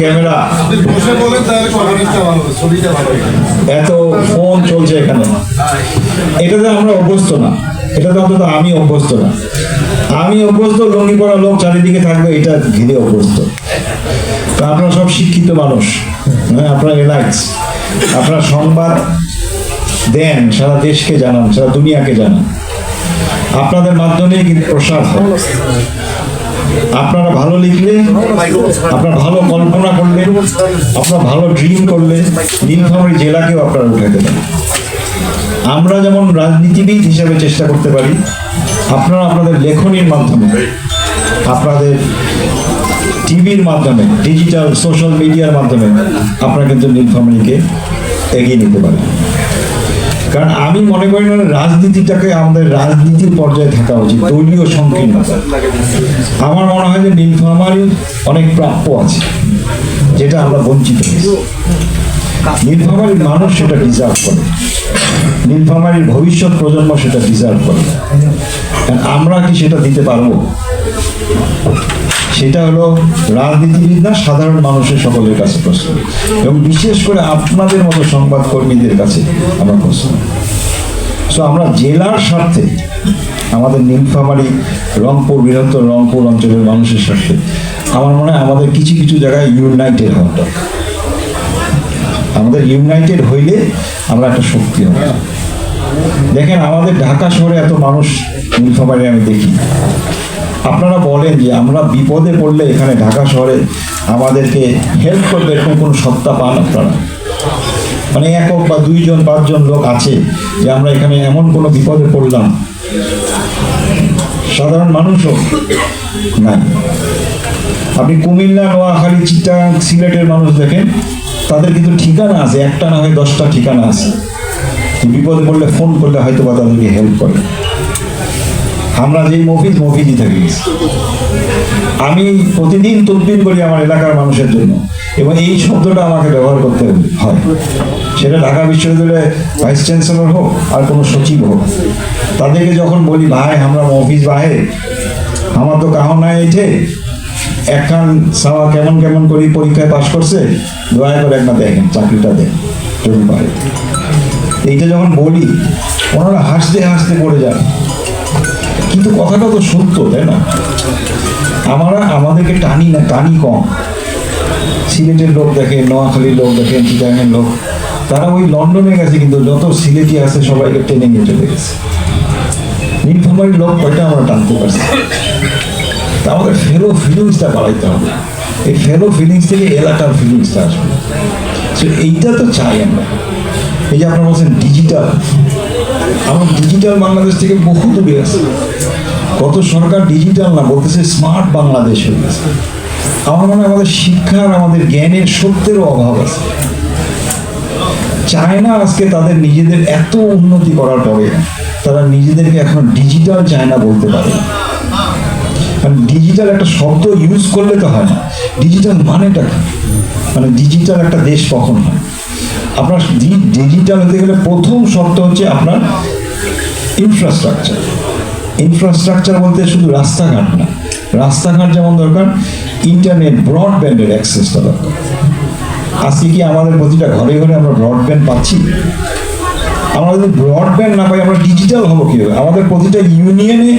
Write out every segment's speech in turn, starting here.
Camera. বসে বলেন তাহলে ভালো ছবিটা ভালো এত ফোন চলছে এখানে। এটাতে আমরা অভ্যস্ত না। এটাতে অন্তত আমি অভ্যস্ত না। আমি অভ্যস্ত লঙ্গি পরা লোক চারিদিকে থাকবে এটা ঘিরে অভ্যস্ত। আপনারা সব শিক্ষিত মানুষ হ্যাঁ আপনারা এলাইটস আপনারা সংবাদ দেন সারা দেশকে জানান সারা দুনিয়াকে জানান। আপনাদের মাধ্যমেই কিন্তু প্রসার হয়। আপনারা ভালো লিখলে, আপনারা ভালো কল্পনা করলে, আপনারা ভালো ড্রিম করলে নীলফামারী জেলাকেও আপনারা উঠাতে পারেন আমরা যেমন রাজনীতিবিদ হিসেবে চেষ্টা করতে পারি, আপনারা আপনাদের লেখনীর মাধ্যমে, আপনাদের টিভির মাধ্যমে ডিজিটাল সোশ্যাল মিডিয়ার মাধ্যমে, আপনারা কিন্তু নীলফামারীকে এগিয়ে নিতে পারেন। কারণ আমি মনে করি না রাজনীতিটাকে আমাদের রাজনীতির পর্যায়ে থাকা উচিত, দলীয় সংকীর্ণতা আমার মনে হয় যে নীলফামারী অনেক প্রাপ্য আছে, যেটা আমরা বঞ্চিত নীলফামারীর মানুষ সেটা ডিজার্ভ করে। নীলফামারীর ভবিষ্যৎ প্রজন্ম সেটা ডিজার্ভ করে। আমরা কি সেটা দিতে পারব? সেটা হলো রাজনীতিবিদ না সাধারণ মানুষের সকলের কাছে প্রশ্ন। এবং বিশেষ করে আপনাদের মতো সংবাদ কর্মীদের কাছে আমার প্রশ্ন। সো আমরা জেলার স্বার্থে, আমাদের নীলফামারী রংপুর, বৃহত্তর রংপুর অঞ্চলের মানুষের স্বার্থে, আমার মনে হয় আমাদের কিছু কিছু জায়গায় ইউনাইটেড হওয়া দরকার। আমাদের ইউনাইটেড হইলে আমরা একটা শক্তি হব। দেখেন, আমাদের ঢাকা শহরে এত মানুষ নীলফামারী আমি দেখি আপনারা বলেন যে আমরা বিপদে পড়লে এখানে ঢাকা শহরে আমাদেরকে হেল্প করবে এরকম কোনো সত্তা পান আপনারা? মানে একক বা দুইজন, পাঁচজন লোক আছে যে আমরা এখানে এমন কোনো বিপদে পড়লাম। সাধারণ মানুষও নাই। আপনি কুমিল্লা, নোয়াখালী, চিটাং, সিলেটের মানুষ দেখেন, তাদের কিন্তু ঠিকানা আছে, একটা না হয় দশটা ঠিকানা আছে। বিপদে পড়লে ফোন করলে হয়তো বা তাদেরকে হেল্প করে। আমরা যেই মফিজ, মফিজই থাকি। আমি প্রতিদিন তদবির করি আমার এলাকার মানুষের জন্য। এবং এই শব্দটা আমাকে ব্যবহার করতে হয়। সেটা ঢাকা বিশ্ববিদ্যালয়ে ভাইস চ্যান্সেলর হোক, আর কোনো সচিব হোক। তাদেরকে যখন বলি, ভাই, আমরা মফিজ বাহে। আমার তো কাহ নাই এইটে একখান সাওয়া কেমন কেমন করি পরীক্ষায় পাশ করছে, দয়া করে একবার দেখেন, চাকরিটা দেন যদি পারে? এইটা যখন বলি, ওনারা হাসতে হাসতে পড়ে যান। কিন্তু কথাটা তো সত্য, তাই না? আমরা আমাদেরকে টানি না, টানি কম। সিলেটের লোক দেখেন, নোয়াখালীর লোক দেখেন চিটাঙের লোক, তারা ওই লন্ডনে গেছে কিন্তু যত সিলেটি আছে সবাইকে টেনে নিয়ে চলে গেছে। নীলফামারীর লোক কয়টা আমরা টানতে পারছি? তা আমাদের ফেলো ফিলিংসটা বাড়াইতে হবে। এই ফেলো ফিলিংস থেকে এলাকার ফিলিংসটা আসবে। তো এইটা তো চাই আমরা। এই যে আপনারা বলছেন ডিজিটাল আমরা ডিজিটাল বাংলাদেশ থেকে বহু দূরে আছে। কত সরকার ডিজিটাল না, বলতেছে স্মার্ট বাংলাদেশ হয়ে গেছে। আমার মনে হয় আমাদের শিক্ষার, আমাদের জ্ঞানের সত্যেরও অভাব আছে। চায়না আজকে তাদের নিজেদের এত উন্নতি করার পরে তারা নিজেদেরকে এখন ডিজিটাল চায়না বলতে পারে। কারণ ডিজিটাল একটা শব্দ ইউজ করলে তো হয় না। ডিজিটাল মানেটা কি? মানে ডিজিটাল একটা দেশ কখন হয়? আপনার ডিজিটাল হতে গেলে প্রথম শর্ত হচ্ছে আপনার ইনফ্রাস্ট্রাকচার ইনফ্রাস্ট্রাকচার বলতে শুধু রাস্তাঘাট না। রাস্তাঘাট যেমন দরকার ইন্টারনেট ব্রডব্যান্ডের অ্যাক্সেসটা দরকার। আজকে কি আমাদের প্রতিটা ঘরে ঘরে আমরা ব্রডব্যান্ড পাচ্ছি? আমরা যদি ব্রডব্যান্ড না পাই, আমরা ডিজিটাল হব কীভাবে? আমাদের প্রতিটা ইউনিয়নে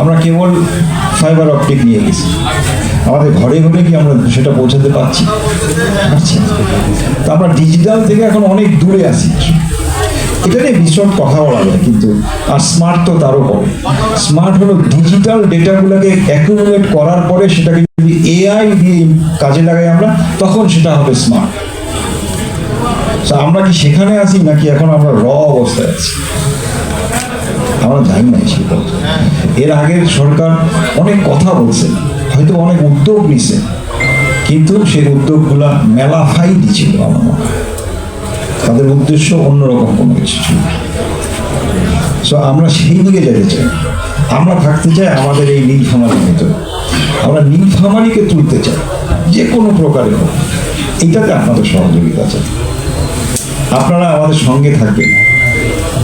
আমরা কেবল ফাইবার অপটিক নিয়ে গেছি। আমাদের ঘরে ঘরে কি আমরা সেটা পৌঁছাতে পারছি। তো আমরা ডিজিটাল থেকে এখন অনেক দূরে আছি। এটা নিয়ে ভীষণ কথা বলা যায়, কিন্তু আর স্মার্ট তো তারও পরে। স্মার্ট হলো ডিজিটাল ডেটাগুলোকে অ্যাকুমুলেট করার পরে সেটাকে যদি এআই দিয়ে কাজে লাগাই আমরা, তখন সেটা হবে স্মার্ট আমরা কি সেখানে আছি নাকি এখন আমরা র অবস্থায় আছি? আমরা জানি না এর আগের সরকার অনেক কথা বলছে। হয়তো অনেক উদ্যোগ নিছে, কিন্তু সেই উদ্যোগগুলা মেলা ফাই দিছিল আমার মনে তাদের উদ্দেশ্য অন্যরকম কোনো কিছু ছিল সো আমরা সেই দিকে যেতে চাই। আমরা থাকতে চাই আমাদের এই নীলফামারির ভিতরে। আমরা নীলফামারিকে তুলতে চাই, যে কোনো প্রকারে হোক। এইটাতে আপনাদের সহযোগিতা চাই। আপনারা আমাদের সঙ্গে থাকবেন।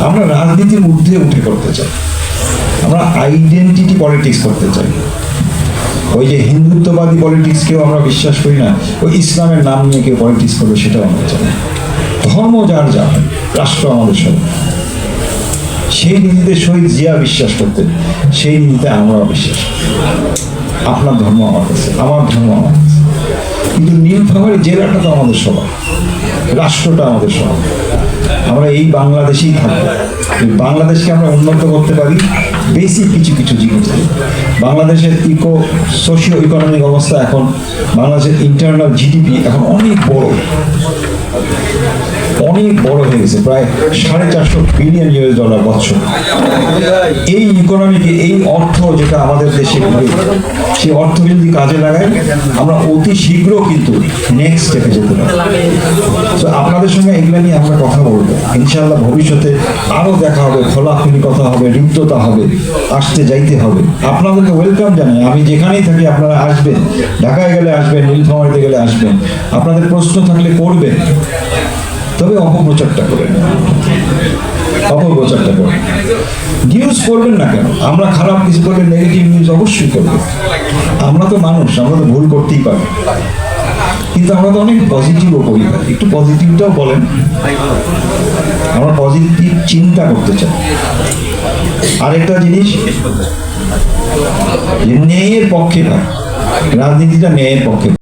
আমরা রাজনীতির ঊর্ধ্বে উঠে করতে চাই। আমরা আইডেন্টিটি পলিটিক্স করতে চাই। ওই যে হিন্দুত্ববাদী পলিটিক্স কেউ আমরা বিশ্বাস করি না, ওই ইসলামের নাম নিয়ে কেউ পলিটিক্স করবে সেটাও আমরা চাই ধর্ম যার যা রাষ্ট্র আমাদের সব। সেই নীতিতে শহীদ জিয়া বিশ্বাস করতেন, সেই নীতিতে আমরাও বিশ্বাস আপনার ধর্ম আমার কাছে, আমার ধর্ম আমার কাছে। কিন্তু নীলফামারী জেলাটা তো আমাদের সবার, রাষ্ট্রটা আমাদের সবার। আমরা এই বাংলাদেশেই থাকব। বাংলাদেশকে আমরা উন্নত করতে পারি বেসিক কিছু কিছু জিনিস। দিয়ে। বাংলাদেশের ইকো সোশিও ইকোনমিক অবস্থা এখন বাংলাদেশের ইন্টারনাল জিডিপি এখন অনেক বড়। অনেক বড় হয়ে গেছে, প্রায় সাড়ে চারশো বিলিয়ন ইউএস ডলার বছর এই ইকোনমিকে এই অর্থ যেটা আমাদের দেশে ঘুরে সেই অর্থকে যদি কাজে লাগাই আমরা অতি শীঘ্র কিন্তু নেক্সট স্টেপে যেতে পারি তো আপনাদের সঙ্গে এগুলো নিয়ে আমরা কথা বলব। ইনশাআল্লাহ ভবিষ্যতে আরও দেখা হবে, খোলাখুলি কথা হবে হৃদ্যতা হবে, আসতে যাইতে হবে। আপনাদেরকে ওয়েলকাম জানাই। আমি যেখানেই থাকি, আপনারা আসবেন। ঢাকায় গেলে আসবেন, নীলফামারিতে গেলে আসবেন। আপনাদের প্রশ্ন থাকলে করবেন। তবে অপপ্রচারটা করেন অপপ্রচারটা করেন নিউজ করবেন না কেন? আমরা খারাপ কিছু করলে নেগেটিভ নিউজ অবশ্যই করব। আমরা তো মানুষ, আমরা তো ভুল করতেই পারি। কিন্তু আমরা তো অনেক পজিটিভও করি। একটু পজিটিভটাও বলেন। আমরা পজিটিভ চিন্তা করতে চাই। আরেকটা জিনিস ন্যায়ের পক্ষে না রাজনীতিটা ন্যায়ের পক্ষে